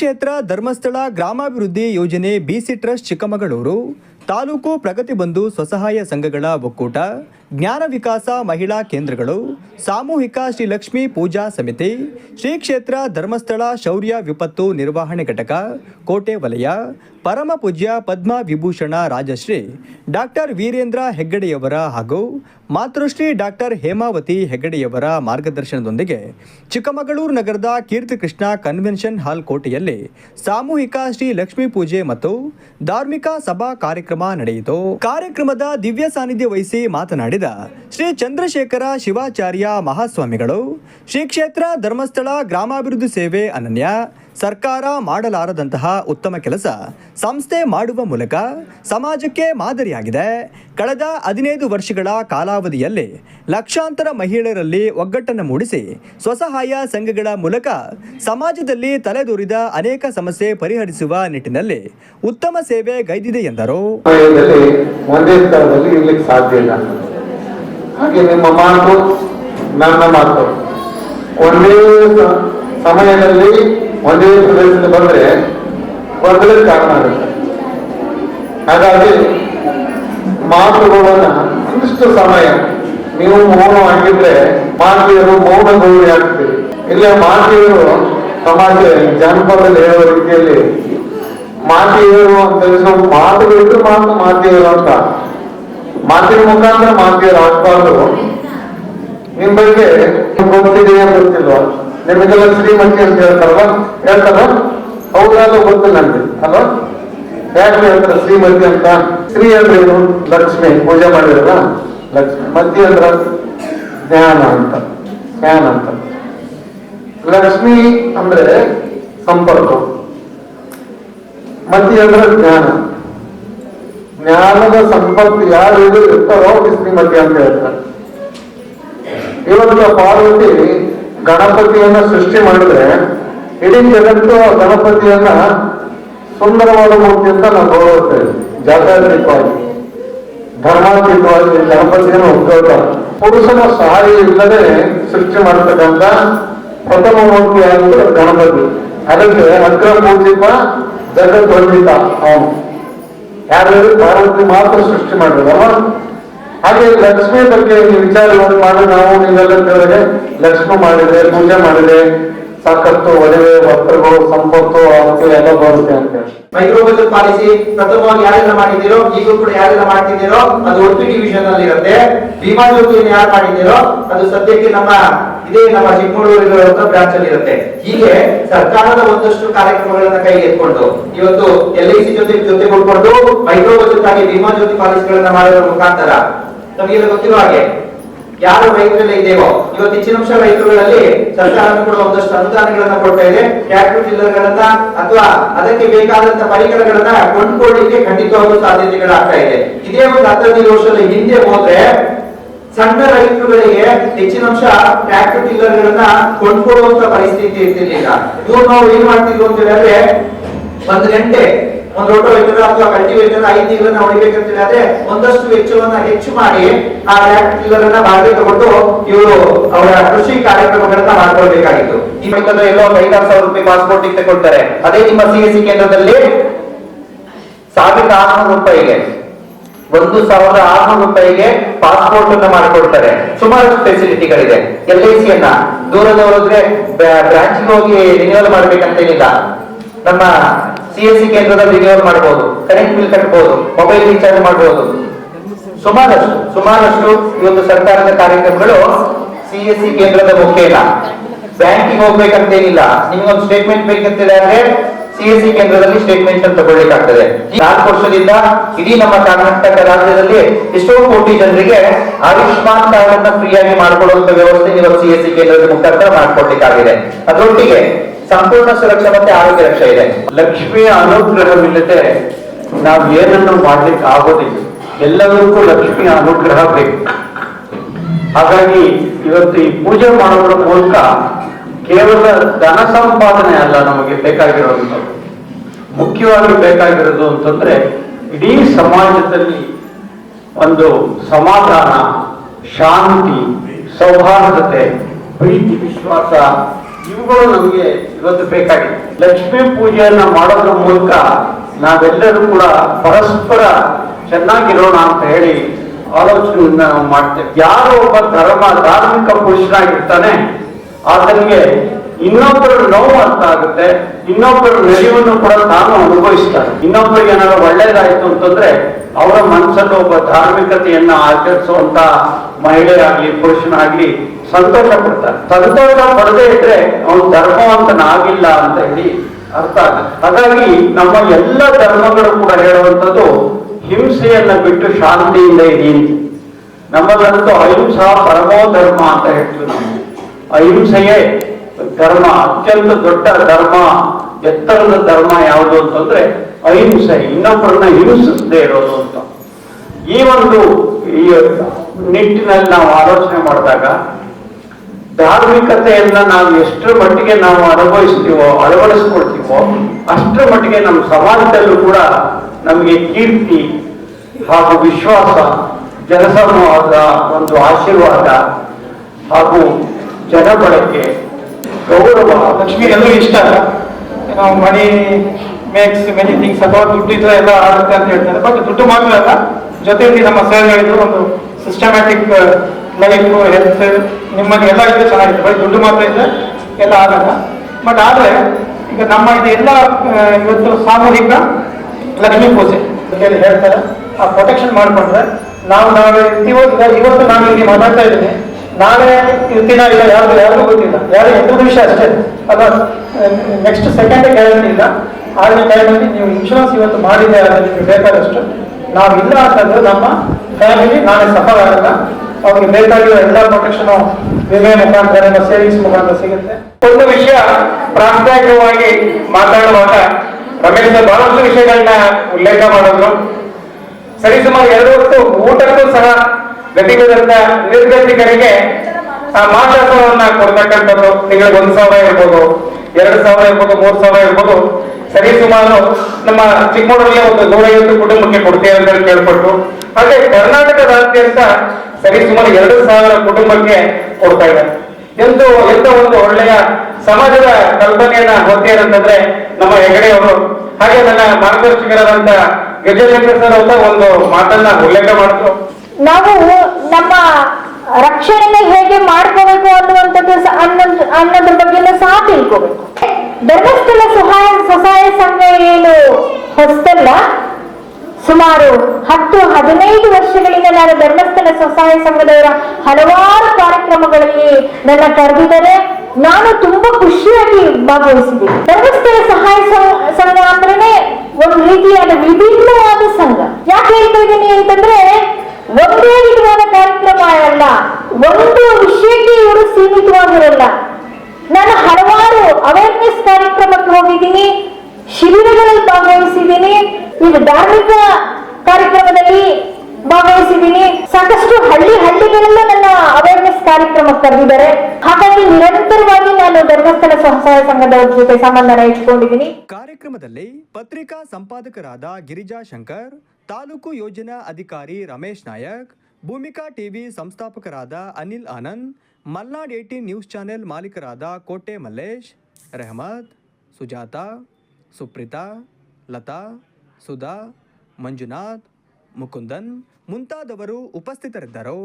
ಕ್ಷೇತ್ರ ಧರ್ಮಸ್ಥಳ ಗ್ರಾಮಾಭಿವೃದ್ಧಿ ಯೋಜನೆ ಬಿಸಿ ಟ್ರಸ್ಟ್ ಚಿಕ್ಕಮಗಳೂರು. ತಾಲೂಕು ಪ್ರಗತಿ ಬಂಧು ಸ್ವಸಹಾಯ ಸಂಘಗಳ ಒಕ್ಕೂಟ. ಜ್ಞಾನ ವಿಕಾಸ ಮಹಿಳಾ ಕೇಂದ್ರಗಳು, ಸಾಮೂಹಿಕ ಶ್ರೀ ಲಕ್ಷ್ಮೀ ಪೂಜಾ ಸಮಿತಿ, ಶ್ರೀ ಕ್ಷೇತ್ರ ಧರ್ಮಸ್ಥಳ ಶೌರ್ಯ ವಿಪತ್ತು ನಿರ್ವಹಣೆ ಘಟಕ, ಕೋಟೆ ವಲಯ, ಪರಮ ಪೂಜ್ಯ ಪದ್ಮ ವಿಭೂಷಣ ರಾಜಶ್ರೀ, ಡಾಕ್ಟರ್ ವೀರೇಂದ್ರ ಹೆಗ್ಗಡೆಯವರ ಹಾಗೂ ಮಾತೃಶ್ರೀ ಡಾಕ್ಟರ್ ಹೇಮಾವತಿ ಹೆಗ್ಗಡೆಯವರ ಮಾರ್ಗದರ್ಶನದೊಂದಿಗೆ ಚಿಕ್ಕಮಗಳೂರು ನಗರದ ಕೀರ್ತಿಕೃಷ್ಣ ಕನ್ವೆನ್ಷನ್ ಹಾಲ್ ಕೋಟೆಯಲ್ಲಿ ಸಾಮೂಹಿಕ ಶ್ರೀ ಲಕ್ಷ್ಮೀ ಪೂಜೆ ಮತ್ತು ಧಾರ್ಮಿಕ ಸಭಾ ಕಾರ್ಯಕ್ರಮ ನಡೆಯಿತು. ಕಾರ್ಯಕ್ರಮದ ದಿವ್ಯ ಸಾನ್ನಿಧ್ಯ ವಹಿಸಿ ಮಾತನಾಡಿದ ಶ್ರೀ ಚಂದ್ರಶೇಖರ ಶಿವಾಚಾರ್ಯ ಮಹಾಸ್ವಾಮಿಗಳು, ಶ್ರೀ ಕ್ಷೇತ್ರ ಧರ್ಮಸ್ಥಳ ಗ್ರಾಮಾಭಿವೃದ್ಧಿ ಸೇವೆ ಅನನ್ಯ, ಸರ್ಕಾರ ಮಾಡಲಾರದಂತಹ ಉತ್ತಮ ಕೆಲಸ ಸಂಸ್ಥೆ ಮಾಡುವ ಮೂಲಕ ಸಮಾಜಕ್ಕೆ ಮಾದರಿಯಾಗಿದೆ. ಕಳೆದ ಹದಿನೈದು ವರ್ಷಗಳ ಕಾಲಾವಧಿಯಲ್ಲಿ ಲಕ್ಷಾಂತರ ಮಹಿಳೆಯರಲ್ಲಿ ಒಗ್ಗಟ್ಟನ್ನು ಮೂಡಿಸಿ ಸ್ವಸಹಾಯ ಸಂಘಗಳ ಮೂಲಕ ಸಮಾಜದಲ್ಲಿ ತಲೆದೋರಿದ ಅನೇಕ ಸಮಸ್ಯೆ ಪರಿಹರಿಸುವ ನಿಟ್ಟಿನಲ್ಲಿ ಉತ್ತಮ ಸೇವೆ ಗೈದಿದೆ ಎಂದರು ಸಮಯದಲ್ಲಿ ಒಂದೇ ಸ್ಥಳದಲ್ಲಿ ಇರ್ಲಿಕ್ಕೆ ಸಾಧ್ಯ ಇಲ್ಲ ಹಾಗೆ ನಿಮ್ಮ ಮಾತು ನನ್ನ ಮಾತು. ಒಂದೇ ಸಮಯದಲ್ಲಿ ಒಂದೇ ಪ್ರದೇಶದಲ್ಲಿ ಬಂದ್ರೆ ಗೊಂದಲಕ್ಕೆ ಕಾರಣ ಆಗುತ್ತೆ. ಹಾಗಾಗಿ ಮಾತುಗಳನ್ನ ಒಂದಿಷ್ಟು ಸಮಯ ನೀವು ಮೌನವಾಗಿದ್ರೆ ಮೌನ ಗೌರಿ ಆಗ್ತೀರಿ ಇಲ್ಲ, ಮಾತೆಯರು ಸಮಾಜ ಜನಪದ ಹೇಳುವ ರೀತಿಯಲ್ಲಿ ಮಾತೆಯರು ಅಂತ ಮಾತುಗಳಿದ್ರೆ ಮಾತು ಮಾತೆಯರು ಅಂತ ಮಾತಿನ ಮುಖಾಂತರ ಮಾತಿಯ ರಾಜ್ಪಾಲರು ನಿಮ್ ಬಗ್ಗೆ ಗೊತ್ತಿದೆ ಗೊತ್ತಿಲ್ವಾ? ನಿಮಗೆಲ್ಲ ಶ್ರೀಮತಿ ಅಂತ ಹೇಳ್ತಾರಲ್ಲ ಹೇಳ್ತಾರ ಹೌದಾದ್ರು ಗೊತ್ತಿಲ್ಲ ನನ್ಗೆ. ಅಲ್ವಾ? ಯಾಕೆ ಹೇಳ್ತಾರ ಶ್ರೀಮತಿ ಅಂತ? ಶ್ರೀ ಅಂದ್ರೆ ಏನು? ಲಕ್ಷ್ಮಿ. ಪೂಜೆ ಮಾಡಿರಲ್ಲ ಲಕ್ಷ್ಮಿ. ಮತಿ ಅಂದ್ರ ಜ್ಞಾನ ಅಂತ. ಜ್ಞಾನ ಅಂತ. ಲಕ್ಷ್ಮಿ ಅಂದ್ರೆ ಸಂಪರ್ಕ. ಮತಿ ಅಂದ್ರೆ ಜ್ಞಾನ. ಜ್ಞಾನದ ಸಂಪತ್ತು ಯಾರು ಇದು ಇರ್ತಾರೋ ಅವ್ರಿಗೆ ಅಂತ ಹೇಳ್ತಾರೆ. ಇವತ್ತು ಪಾರ್ವತಿ ಗಣಪತಿಯನ್ನ ಸೃಷ್ಟಿ ಮಾಡಿದ್ರೆ ಇಡೀ ಜಗತ್ತು ಗಣಪತಿಯನ್ನ ಸುಂದರವಾದ ಮೂರ್ತಿ ಅಂತ ನಾವು ಗೌರವಿಸ್ತೇವೆ ಜಾತ್ಯಾತೀತವಾಗಿ ಧರ್ಮಾತೀತವಾಗಿ ಗಣಪತಿಯನ್ನು ಒಪ್ಕೊಳ್ತಾರೆ ಪುರುಷನ ಸಹಾಯ ಇಲ್ಲದೆ ಸೃಷ್ಟಿ ಮಾಡತಕ್ಕಂತ ಪ್ರಥಮ ಮೂರ್ತಿ ಆಗಿದ್ದು ಗಣಪತಿ. ಅದಕ್ಕೆ ಅಗ್ರ ಪೂಜಿತ ಜಗತ್ ವಂದಿತ ಅವನು. ಯಾರು ಪಾರ್ವತಿ ಮಾತ್ರ ಸೃಷ್ಟಿ ಮಾಡಿದ್ರಲ್ಲ? ಹಾಗೆ ಲಕ್ಷ್ಮಿ ಬಗ್ಗೆ ವಿಚಾರ ಮಾಡಿ ನಾವು ನೀವೆಲ್ಲ ಕೇಳಿದ್ರೆ ಲಕ್ಷ್ಮಿ ಮಾಡಿದೆ, ಪೂಜೆ ಮಾಡಿದೆ, ಸಾಕಷ್ಟು ಒಡವೆ, ವಸ್ತ್ರಗಳು, ಸಂಪತ್ತು ಅವಕ್ಕೆ ಎಲ್ಲ ಬರುತ್ತೆ ಅಂತ ಮೈಕ್ರೋ ಪಾಲಿಸಿ ಪ್ರಥಮವಾಗಿ ಯಾರೆಲ್ಲ ಮಾಡಿದ್ದೀರೋ, ಈಗಲೂ ಕೂಡ ಯಾರೆಲ್ಲ ಮಾಡ್ತಿದ್ದೀರೋ, ಅದು ಒಟ್ಟು ಡಿವಿಷನ್ ಅಲ್ಲಿ ಇರುತ್ತೆ ಭೀಮಾ ಜ್ಯೋತಿಯನ್ನು ಯಾರು ಮಾಡಿದ್ದೀರೋ, ಅದು ಸದ್ಯಕ್ಕೆ ನಮ್ಮ ಇದೇ ನಮ್ಮ ಚಿಕ್ಕಮಗಳೂರಿನ ಬ್ರಾಂಚ್ ಅಲ್ಲಿ ಇರುತ್ತೆ ಹೀಗೆ ಸರ್ಕಾರದ ಒಂದಷ್ಟು ಕಾರ್ಯಕ್ರಮಗಳನ್ನ ಕೈಗೆ ಎತ್ಕೊಂಡು, ಇವತ್ತು ಎಲ್ ಐ ಸಿ ಜೊತೆ ಜೊತೆ ಕೊಟ್ಕೊಂಡು ಮೈಕ್ರೋ ಬಜೆಟ್ ಆಗಿ ಭೀಮಾ ಜ್ಯೋತಿ ಪಾಲಿಸಿಗಳನ್ನ ಮಾಡೋದ್ರ ಮುಖಾಂತರ, ನಮಗೆಲ್ಲ ಗೊತ್ತಿರೋ ಹಾಗೆ ಯಾರು ರೈತರಲ್ಲಿ ಇವತ್ತು ಹೆಚ್ಚಿನಂಶ ರೈತರುಗಳಲ್ಲಿ ಸರ್ಕಾರ ಕೂಡ ಒಂದಷ್ಟು ಅನುದಾನಗಳನ್ನ ಕೊಡ್ತಾ ಇದೆ. ಟ್ರ್ಯಾಕ್ಟರ್ ಟಿಲ್ಲರ್ಗಳನ್ನ ಅಥವಾ ಅದಕ್ಕೆ ಬೇಕಾದಂತ ಪರಿಕರಗಳನ್ನ ಕೊಂಡ್ಕೊಳ್ಳಿಕ್ಕೆ ಖಂಡಿತವಾಗೂ ಸಾಧ್ಯತೆಗಳಾಗ್ತಾ ಇದೆ. ಇದೇ ಒಂದು ಹತ್ತೈದು ವರ್ಷದ ಹಿಂದೆ ಹೋದ್ರೆ ಸಣ್ಣ ರೈತರುಗಳಿಗೆ ಹೆಚ್ಚಿನಂಶ ಟ್ರ್ಯಾಕ್ಟರ್ ಟಿಲ್ಲರ್ಗಳನ್ನ ಕೊಂಡ್ಕೊಳ್ಳುವಂತ ಪರಿಸ್ಥಿತಿ ಇರ್ತಿರ್ಲಿಲ್ಲ. ಇವ್ರು ನಾವು ಏನ್ ಮಾಡ್ತಿದ್ವಿ ಅಂತ ಹೇಳಿದ್ರೆ ಒಂದ್ ಗಂಟೆ, ಒಂದು ರೋಟೋವೇಟರ್ ಅಥವಾ ಕಲ್ಟಿವೇಟರ್ ಐದು ತಿಂಗಳನ್ನ ಹೊಡಿಬೇಕಂತ ಹೇಳಿದ್ರೆ ಒಂದಷ್ಟು ವೆಚ್ಚವನ್ನ ಹೆಚ್ಚು ಮಾಡಿ ಆ ಟ್ರ್ಯಾಕ್ಟರ್ ಅನ್ನ ಬಾಡಿಗೆ ತಗೊಂಡು ಇವರು ಅವರ ಕೃಷಿ ಕಾರ್ಯಕ್ರಮಗಳನ್ನ ಮಾಡ್ಕೊಳ್ಬೇಕಾಗಿತ್ತು. ಈ ಬೇಕಾದ್ರೆ ಎಲ್ಲೋ ಒಂದು ಐದಾರು ಸಾವಿರ ರೂಪಾಯಿ ಪಾಸ್ಪೋರ್ಟ್ ತಗೊಳ್ತಾರೆ. ಅದೇ ನಿಮ್ಮ ಸಿ ಎಸ್ ಸಿ ಕೇಂದ್ರದಲ್ಲಿ ಸಾವಿರದ ಆರುನೂರು ರೂಪಾಯಿಗೆ. ಒಂದು ಸಾವಿರದ ಆರ್ನೂರು ರೂಪಾಯಿಗೆ ಪಾಸ್ಪೋರ್ಟ್ ಅನ್ನ ಮಾಡಿಕೊಡ್ತಾರೆ. ಸುಮಾರು ಫೆಸಿಲಿಟಿಗಳಿದೆ ಎಲ್ ಐ ಸಿ ಅನ್ನ ದೂರದವರಿದ್ರೆ ಬ್ರಾಂಚ್ ಹೋಗಿ ರಿನ್ಯೂವಲ್ ಮಾಡ್ಬೇಕಂತೇನಿಲ್ಲ ನಮ್ಮ ಸಿ ಎಸ್ ಸಿ ಕೇಂದ್ರದಲ್ಲಿ ರಿನ್ಯೂವಲ್ ಮಾಡಬಹುದು ಕರೆಂಟ್ ಬಿಲ್ ಕಟ್ಟಬಹುದು ಮೊಬೈಲ್ ರೀಚಾರ್ಜ್ ಮಾಡಬಹುದು ಸುಮಾರಷ್ಟು ಸುಮಾರಷ್ಟು ಈ ಒಂದು ಸರ್ಕಾರದ ಕಾರ್ಯಕ್ರಮಗಳು ಸಿ ಎಸ್ ಸಿ ಕೇಂದ್ರದ ಮುಖೇನ. ಬ್ಯಾಂಕಿಗೆ ಹೋಗ್ಬೇಕಂತೇನಿಲ್ಲ ನಿಮ್ಗೊಂದು ಸ್ಟೇಟ್ಮೆಂಟ್ ಬೇಕಂತ ಹೇಳಿದ್ರೆ ಸಿ ಎಸ್ ಸಿ ಕೇಂದ್ರದಲ್ಲಿ ಸ್ಟೇಟ್ಮೆಂಟ್ ಅಂತ ತಗೊಳ್ಳಿಕ್ಕಾಗ್ತದೆ. ನಾಲ್ಕು ವರ್ಷದಿಂದ ಇಡೀ ನಮ್ಮ ಕರ್ನಾಟಕ ರಾಜ್ಯದಲ್ಲಿ ಎಷ್ಟೋ ಕೋಟಿ ಜನರಿಗೆ ಆಯುಷ್ಮಾನ್ ಕಾರ್ಡ್ ಅನ್ನ ಫ್ರೀ ಆಗಿ ಮಾಡಿಕೊಡುವಂತ ವ್ಯವಸ್ಥೆ ಇವತ್ತು ಸಿ ಎಸ್ ಸಿ ಕೇಂದ್ರದ ಮುಖಾಂತರ ಮಾಡಿಕೊಡ್ಲಿಕ್ಕಾಗಿದೆ ಅದರೊಟ್ಟಿಗೆ ಸಂಪೂರ್ಣ ಸುರಕ್ಷಾ ಮತ್ತೆ ಆರೋಗ್ಯ ರಕ್ಷೆ ಇದೆ. ಲಕ್ಷ್ಮಿಯ ಅನುಗ್ರಹವಿಲ್ಲದೆ ನಾವು ಏನನ್ನು ಮಾಡ್ಲಿಕ್ಕೆ ಆಗೋದಿಲ್ಲ. ಎಲ್ಲದಕ್ಕೂ ಲಕ್ಷ್ಮಿಯ ಅನುಗ್ರಹ ಬೇಕು. ಹಾಗಾಗಿ ಇವತ್ತು ಈ ಪೂಜೆ ಮಾಡೋದ್ರ ಮೂಲಕ ಕೇವಲ ಧನ ಸಂಪಾದನೆ ಅಲ್ಲ ನಮಗೆ ಬೇಕಾಗಿರೋದು. ಮುಖ್ಯವಾಗಿ ಬೇಕಾಗಿರೋದು ಅಂತಂದ್ರೆ ಇಡೀ ಸಮಾಜದಲ್ಲಿ ಒಂದು ಸಮಾಧಾನ, ಶಾಂತಿ, ಸೌಹಾರ್ದತೆ, ಪ್ರೀತಿ, ವಿಶ್ವಾಸ, ಇವುಗಳು ನಮಗೆ ಇವತ್ತು ಬೇಕಾಗಿದೆ. ಲಕ್ಷ್ಮೀ ಪೂಜೆಯನ್ನ ಮಾಡೋದ್ರ ಮೂಲಕ ನಾವೆಲ್ಲರೂ ಕೂಡ ಪರಸ್ಪರ ಚೆನ್ನಾಗಿರೋಣ ಅಂತ ಹೇಳಿ ಆಲೋಚನೆಯನ್ನ ನಾವು ಮಾಡ್ತೇವೆ. ಯಾರೋ ಒಬ್ಬ ಧರ್ಮ, ಧಾರ್ಮಿಕ ಪುರುಷನಾಗಿರ್ತಾನೆ ಆತನಿಗೆ ಇನ್ನೊಬ್ಬರು ನೋವು ಅಂತ ಆಗುತ್ತೆ ಇನ್ನೊಬ್ಬರ ನೆಲೆಯನ್ನು ಕೂಡ ತಾನು ಅನುಭವಿಸ್ತಾನೆ. ಇನ್ನೊಬ್ಬರಿಗೆ ಏನಾದ್ರು ಒಳ್ಳೇದಾಯ್ತು ಅಂತಂದ್ರೆ ಅವರ ಮನಸ್ಸಲ್ಲಿ ಒಬ್ಬ ಧಾರ್ಮಿಕತೆಯನ್ನ ಆಚರಿಸುವಂತ ಮಹಿಳೆ ಆಗ್ಲಿ ಪುರುಷನಾಗ್ಲಿ ಸಂತೋಷ ಪಡ್ತಾನೆ ಸಂತೋಷ ಪಡದೇ ಇದ್ರೆ ಅವನು ಧರ್ಮವಂತನಾಗಿಲ್ಲ ಅಂತ ಹೇಳಿ ಅರ್ಥ ಆಗುತ್ತೆ. ಹಾಗಾಗಿ ನಮ್ಮ ಎಲ್ಲ ಧರ್ಮಗಳು ಕೂಡ ಹೇಳುವಂಥದ್ದು, ಹಿಂಸೆಯನ್ನ ಬಿಟ್ಟು ಶಾಂತಿಯಿಂದ ಇರಿ ನಮ್ಮಲ್ಲಂತೂ ಅಹಿಂಸಾ ಪರಮೋ ಧರ್ಮ ಅಂತ ಹೇಳ್ತೀವಿ ನಾವು. ಅಹಿಂಸೆಯೇ ಧರ್ಮ ಅತ್ಯಂತ ದೊಡ್ಡ ಧರ್ಮ. ಎತ್ತರದ ಧರ್ಮ ಯಾವುದು ಅಂತಂದ್ರೆ ಅಹಿಂಸೆ ಇನ್ನೊಬ್ಬರನ್ನ ಹಿಂಸಿಸದೆ ಇರೋದು ಅಂತ. ಈ ಒಂದು ಈ ನಿಟ್ಟಿನಲ್ಲಿ ನಾವು ಆಲೋಚನೆ ಮಾಡಿದಾಗ ಧಾರ್ಮಿಕತೆಯನ್ನ ನಾವು ಎಷ್ಟರ ಮಟ್ಟಿಗೆ ನಾವು ಅನುಭವಿಸ್ತೀವೋ, ಅಳವಡಿಸ್ಕೊಳ್ತೀವೋ, ಅಷ್ಟರ ಮಟ್ಟಿಗೆ ನಮ್ಮ ಸಮಾಜದಲ್ಲೂ ಕೂಡ ನಮಗೆ ಕೀರ್ತಿ ಹಾಗೂ ವಿಶ್ವಾಸ, ಜನಸಮೂಹದ ಒಂದು ಆಶೀರ್ವಾದ ಹಾಗೂ ಜನಬಳಕೆ ಗೌರವ, ಲಕ್ಷ್ಮಿ ಎಲ್ಲರೂ ಇಷ್ಟ ನಾವು ಮನಿ ಮೇಕ್ಸ್ ಮೆನಿ ಥಿಂಗ್ಸ್ ಅಥವಾ ದುಡ್ಡು ಇದ್ರೆ ಎಲ್ಲ ಆಗುತ್ತೆ ಅಂತ ಹೇಳ್ತಾರೆ. ಬಟ್ ದುಡ್ಡು ಮಾತ್ರ ಅಲ್ಲ, ಜೊತೆಯಲ್ಲಿ ನಮ್ಮ ಸರ್ ಹೇಳಿದ್ರು ಒಂದು ಸಿಸ್ಟಮ್ಯಾಟಿಕ್ ಲೈಫ್ ಹೆಲ್ತ್ ನಿಮ್ಮಲ್ಲಿ ಎಲ್ಲ ಇದ್ರೆ ಚೆನ್ನಾಗಿದೆ ಬರೀ ದುಡ್ಡು ಮಾತ್ರ ಇದ್ರೆ ಎಲ್ಲ ಆಗಲ್ಲ. ಬಟ್ ಆದ್ರೆ, ಈಗ ನಮ್ಮ ಇದು ಎಲ್ಲ ಇವತ್ತು ಸಾಮೂಹಿಕ ಲಕ್ಷ್ಮಿ ಪೂಜೆ ಅಂತ ಹೇಳ್ತಾರೆ. ಆ ಪ್ರೊಟೆಕ್ಷನ್ ಮಾಡ್ಕೊಂಡ್ರೆ ನಾವು ನಾವೇ, ಇವತ್ತು ಇವತ್ತು ನಾನು ಇಲ್ಲಿ ಮಾತಾಡ್ತಾ ಇದ್ದೀನಿ. ನಾಳೆ ಇರ್ತೀನ ಇಲ್ಲ ಯಾರು ಯಾರಿಗೂ ಗೊತ್ತಿಲ್ಲ. ಯಾರು ಎಲ್ರಿಗೂ ವಿಷಯ ಅಷ್ಟೇ. ಅಲ್ಲ ನೆಕ್ಸ್ಟ್ ಸೆಕೆಂಡ್ ಗ್ಯಾರಂಟಿ ಇಲ್ಲ. ಆದ್ರೆ ಟೈಮಲ್ಲಿ ನೀವು ಇನ್ಶೂರೆನ್ಸ್ ಇವತ್ತು ಮಾಡಿದೆ ಆದರೆ ನಿಮಗೆ ಬೇಕಾದಷ್ಟು. ನಾವು ಇಲ್ಲ ಅಂತಂದ್ರೆ ನಮ್ಮ ಫ್ಯಾಮಿಲಿ ನಾಳೆ ಸಫರ್ ಆಗಲ್ಲ ಅವ್ರಿಗೆ ಬೇಕಾಗಿರೋ ಎಲ್ಲ ಪ್ರೊಟೆಕ್ಷನ್ ವಿಮೆ ಮುಖಾಂತರ ನಿಮ್ಮ ಸೇವಿಂಗ್ಸ್ ಮುಖಾಂತರ ಸಿಗುತ್ತೆ. ಒಂದು ವಿಷಯ ಪ್ರಾಸ್ತಾವಿಕವಾಗಿ ಮಾತಾಡುವಾಗ ರಮೇಶ್ ಬಹಳಷ್ಟು ವಿಷಯಗಳನ್ನ ಉಲ್ಲೇಖ ಮಾಡಿದ್ರು. ಸರಿಸುಮಾರು ಎರಡು ಹೊತ್ತು ಊಟಕ್ಕೂ ಸಹ ಗತಿಗದಂತ ನಿರ್ಗತಿಕರಿಗೆ ಆ ಮಾಸಾಸನವನ್ನ ಕೊಡ್ತಕ್ಕಂಥದ್ದು ತಿಂಗಳಿಗೆ ಒಂದು ಸಾವಿರ ಇರ್ಬೋದು, ಎರಡು ಸಾವಿರ ಇರ್ಬೋದು, ಮೂರ್ ಸಾವಿರ ಇರ್ಬೋದು. ಸರಿಸುಮಾರು ನಮ್ಮ ಚಿಕ್ಕಮಗಳೂರಲ್ಲಿ ಒಂದು ನೂರೈವತ್ತು ಕುಟುಂಬಕ್ಕೆ ಕೊಡ್ತೇವೆ ಅಂತ ಕೇಳ್ಪಟ್ಟು ಹಾಗೆ ಕರ್ನಾಟಕದಾದ್ಯಂತ ಸರಿಸುಮಾರು ಎರಡು ಸಾವಿರ ಕುಟುಂಬಕ್ಕೆ ಕೊಡ್ತಾ ಇದೆ. ಎಂದು ಎಂತ ಒಂದು ಒಳ್ಳೆಯ ಸಮಾಜದ ಕಲ್ಪನೆಯನ್ನ ಹೊತ್ತೀರಂತಂದ್ರೆ ನಮ್ಮ ಹೆಗಡೆಯವರು ಹಾಗೆ ನನ್ನ ಮಾರ್ಗದರ್ಶಕರಾದಂತ ಗಜೇಂದ್ರ ಸರ್ ಅಂತ ಒಂದು ಮಾತನ್ನ ಉಲ್ಲೇಖ ಮಾಡಿದ್ರು. ನಾವು ನಮ್ಮ ರಕ್ಷಣೆನ ಹೇಗೆ ಮಾಡ್ಕೋಬೇಕು ಅನ್ನುವಂಥದ್ದು ಅನ್ನೋದ್ರ ಬಗ್ಗೆ ಸಹ ತಿಳ್ಕೋಬೇಕು. ಧರ್ಮಸ್ಥಳ ಸಹಾಯ, ಸ್ವಸಹಾಯ ಸಂಘ ಏನು ಹೊಸದಲ್ಲ? ಸುಮಾರು ಹತ್ತು ಹದಿನೈದು ವರ್ಷಗಳಿಂದ ನಾನು ಧರ್ಮಸ್ಥಳ ಸ್ವಸಹಾಯ ಸಂಘದವರ ಹಲವಾರು ಕಾರ್ಯಕ್ರಮಗಳಲ್ಲಿ ನನ್ನ ಕರೆದಿದ್ದಾರೆ. ನಾನು ತುಂಬಾ ಖುಷಿಯಾಗಿ ಭಾಗವಹಿಸಿದೆ ಧರ್ಮಸ್ಥಳ ಸಹಾಯ ಸಂಘ ಅಂದ್ರೆ ಒಂದು ರೀತಿಯಾದ ವಿಭಿನ್ನವಾದ ಸಂಘ. ಯಾಕೆ ಹೇಳ್ತಾ ಇದ್ದೀನಿ ಅಂತಂದ್ರೆ ಒಂದೇ ವಿಧವಾದ ಕಾರ್ಯಕ್ರಮ ಅಲ್ಲ, ಒಂದು ವಿಷಯಕ್ಕೆ ಇವರು ಸೀಮಿತವಾಗಿರಲ್ಲ. ನಾನು ಹಲವಾರು ಅವೇರ್ನೆಸ್ ಕಾರ್ಯಕ್ರಮಕ್ಕೆ ಹೋಗಿದ್ದೀನಿ, ಶಿಬಿರಗಳಲ್ಲಿ ಭಾಗವಹಿಸಿದ್ದೀನಿ, ಈಗ ಧಾರ್ಮಿಕ ಕಾರ್ಯಕ್ರಮದಲ್ಲಿ ಭಾಗವಹಿಸಿದ್ದೀನಿ. ಸಾಕಷ್ಟು ಹಳ್ಳಿ ಹಳ್ಳಿಗಳೆಲ್ಲ ನನ್ನ ಅವೇರ್ನೆಸ್ ಕಾರ್ಯಕ್ರಮ ಕರೆದಿದ್ದಾರೆ. ಹಾಗಾಗಿ ನಿರಂತರವಾಗಿ ನಾನು ಧರ್ಮಸ್ಥಳ ಸ್ವಸಹಾಯ ಸಂಘದ ಜೊತೆ ಸಂಬಂಧನ ಇಟ್ಕೊಂಡಿದ್ದೀನಿ. ಕಾರ್ಯಕ್ರಮದಲ್ಲಿ ಪತ್ರಿಕಾ ಸಂಪಾದಕರಾದ ಗಿರಿಜಾ ಶಂಕರ್ ತಾಲೂಕು ಯೋಜನಾ ಅಧಿಕಾರಿ ರಮೇಶ್ ನಾಯಕ್, ಭೂಮಿಕಾ ಟಿವಿ ಸಂಸ್ಥಾಪಕರಾದ Anil Anand, Malnad eighteen news channel ಮಾಲೀಕರಾದ Kote Mallesh Rehmat Sujata, Supreetha, Lata, Sudha, Manjunath, Mukundan ಮುಂತಾದವರು ಉಪಸ್ಥಿತರಿದ್ದರು.